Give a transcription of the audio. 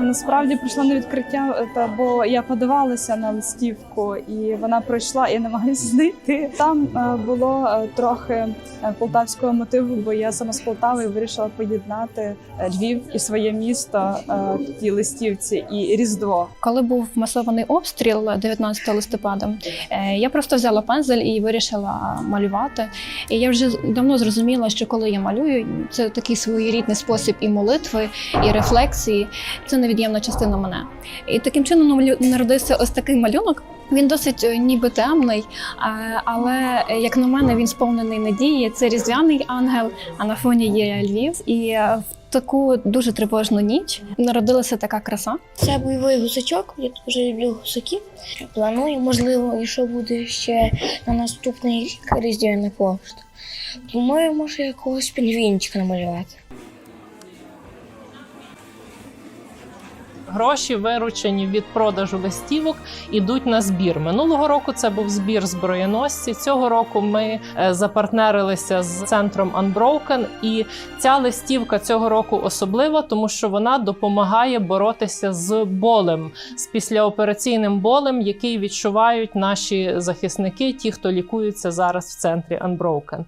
Насправді прийшла на відкриття, е, та бо я подавалася на листівку, і вона пройшла. і намагаюся знайти. Там е, було е, трохи полтавського мотиву, бо я сама з Полтави вирішила поєднати Львів і своє місто в тій листівці і Різдво. Коли був масований обстріл 19 листопада, я просто взяла пензель і вирішила малювати. І я вже давно зрозуміла, що коли я малюю, це такий своєрідний спосіб і молитви, і рефлексії. Це невід'ємна частина мене. І таким чином намалю- народився ось такий малюнок. Він досить е, ніби темний, але е, як на мене, він сповнений надії. Це різдвяний ангел, а на фоні є Львів. І е, в таку дуже тривожну ніч народилася така краса. Це бойовий гусачок. Я дуже люблю гусаків. Планую, можливо, якщо буде ще на наступний рік різдвяна пошта. Думаю, може якогось пінгвінчика намалювати. Гроші, виручені від продажу листівок, ідуть на збір. Минулого року це був збір зброєносці. Цього року ми е, запартнерилися з центром Unbroken, і ця листівка цього року особлива, тому що вона допомагає боротися з болем, з післяопераційним болем, який відчувають наші захисники, ті, хто лікуються зараз в центрі Unbroken.